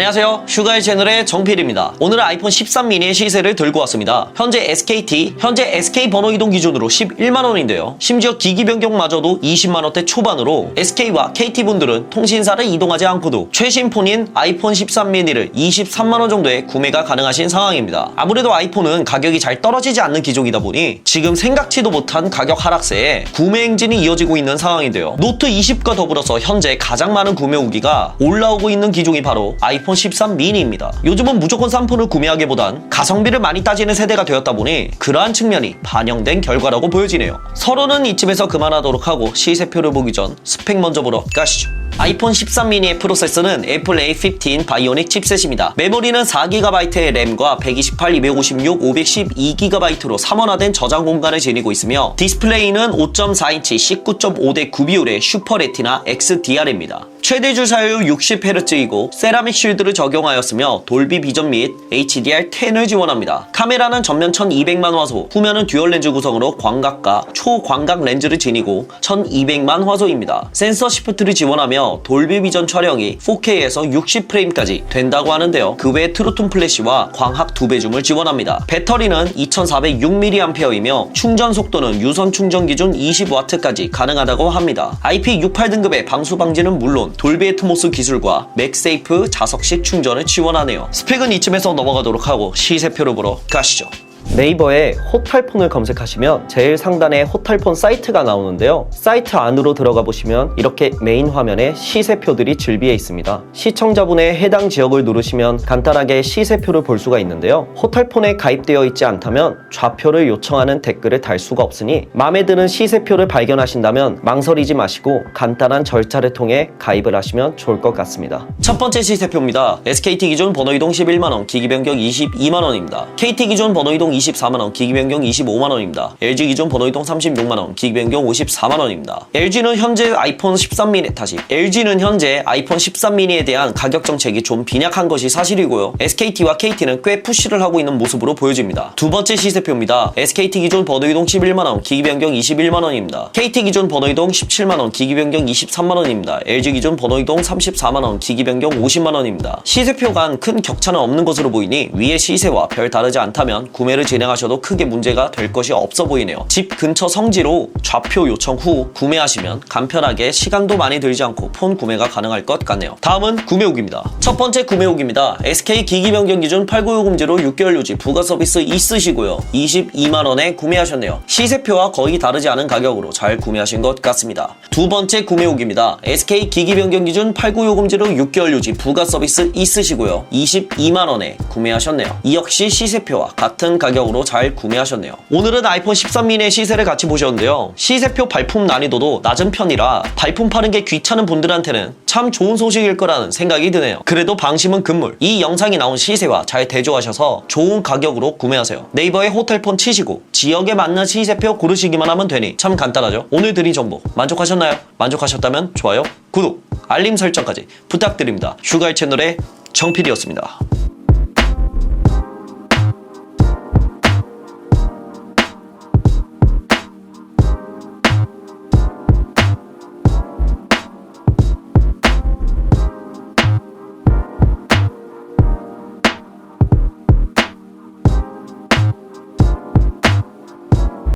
안녕하세요. 슈가의 채널의 정필입니다. 오늘은 아이폰 13 미니의 시세를 들고 왔습니다. 현재 SKT, 현재 SK 번호 이동 기준으로 11만원인데요. 심지어 기기 변경마저도 20만원대 초반으로 SK와 KT분들은 통신사를 이동하지 않고도 최신 폰인 아이폰 13 미니를 23만원 정도에 구매가 가능하신 상황입니다. 아무래도 아이폰은 가격이 잘 떨어지지 않는 기종이다 보니 지금 생각지도 못한 가격 하락세에 구매 행진이 이어지고 있는 상황인데요. 노트 20과 더불어서 현재 가장 많은 구매 후기가 올라오고 있는 기종이 바로 아이폰 13 미니입니다. 요즘은 무조건 싼 폰을 구매하기보단 가성비를 많이 따지는 세대가 되었다 보니 그러한 측면이 반영된 결과라고 보여지네요. 서로는 이쯤에서 그만하도록 하고 시세표를 보기 전 스펙 먼저 보러 가시죠. 아이폰 13 미니의 프로세서는 애플 A15 바이오닉 칩셋입니다. 메모리는 4GB의 램과 128, 256, 512GB로 3원화된 저장 공간을 지니고 있으며 디스플레이는 5.4인치 19.5대 9 비율의 슈퍼 레티나 XDR입니다. 최대 줄 사유 60Hz이고 세라믹 쉴드를 적용하였으며 돌비 비전 및 HDR10을 지원합니다. 카메라는 전면 1200만 화소, 후면은 듀얼 렌즈 구성으로 광각과 초광각 렌즈를 지니고 1200만 화소입니다. 센서 시프트를 지원하며 돌비 비전 촬영이 4K에서 60프레임까지 된다고 하는데요. 그 외 트루톤 플래시와 광학 두 배줌을 지원합니다. 배터리는 2406mAh이며 충전 속도는 유선 충전 기준 20W까지 가능하다고 합니다. IP68 등급의 방수 방지는 물론 돌비 애트모스 기술과 맥세이프 자석식 충전을 지원하네요. 스펙은 이쯤에서 넘어가도록 하고 시세표를 보러 가시죠. 네이버에 호텔폰을 검색하시면 제일 상단에 호텔폰 사이트가 나오는데요. 사이트 안으로 들어가 보시면 이렇게 메인 화면에 시세표들이 즐비해 있습니다. 시청자분의 해당 지역을 누르시면 간단하게 시세표를 볼 수가 있는데요. 호텔폰에 가입되어 있지 않다면 좌표를 요청하는 댓글을 달 수가 없으니 마음에 드는 시세표를 발견하신다면 망설이지 마시고 간단한 절차를 통해 가입을 하시면 좋을 것 같습니다. 첫 번째 시세표입니다. SKT 기준 번호 이동 11만원, 기기 변경 22만원입니다. KT 기준 번호 이동 24만원, 기기 변경 25만원입니다. LG 기준 번호 이동 36만원, 기기 변경 54만원입니다. LG는 현재 아이폰 13 미니, 다시. LG는 현재 아이폰 13 미니에 대한 가격 정책이 좀 빈약한 것이 사실이고요. SKT와 KT는 꽤 푸시를 하고 있는 모습으로 보여집니다. 두 번째 시세표입니다. SKT 기준 번호 이동 11만원, 기기 변경 21만원입니다. KT 기준 번호 이동 17만원, 기기 변경 23만원입니다. LG 기준 번호 이동 34만원, 기기 변경 50만원입니다. 시세표 간 큰 격차는 없는 것으로 보이니 위의 시세와 별 다르지 않다면 구매를 진행하셔도 크게 문제가 될 것이 없어 보이네요. 집 근처 성지로 좌표 요청 후 구매하시면 간편하게 시간도 많이 들지 않고 폰 구매가 가능할 것 같네요. 다음은 구매 후기입니다. 첫 번째 구매 후기입니다. SK 기기 변경 기준 89요금제로 6개월 유지 부가 서비스 있으시고요. 22만 원에 구매하셨네요. 시세표와 거의 다르지 않은 가격으로 잘 구매하신 것 같습니다. 두 번째 구매 후기입니다. SK 기기 변경 기준 89요금제로 6개월 유지 부가 서비스 있으시고요. 22만 원에 구매하셨네요. 이 역시 시세표와 같은 가격으로 잘 구매하셨네요. 오늘은 아이폰 13 미니의 시세를 같이 보셨는데요. 시세표 발품 난이도도 낮은 편이라 발품 파는 게 귀찮은 분들한테는 참 좋은 소식일 거라는 생각이 드네요. 그래도 방심은 금물. 이 영상이 나온 시세와 잘 대조하셔서 좋은 가격으로 구매하세요. 네이버에 호텔폰 치시고 지역에 맞는 시세표 고르시기만 하면 되니 참 간단하죠. 오늘 드린 정보 만족하셨나요? 만족하셨다면 좋아요, 구독, 알림 설정까지 부탁드립니다. 슈가의 채널의 정필이었습니다.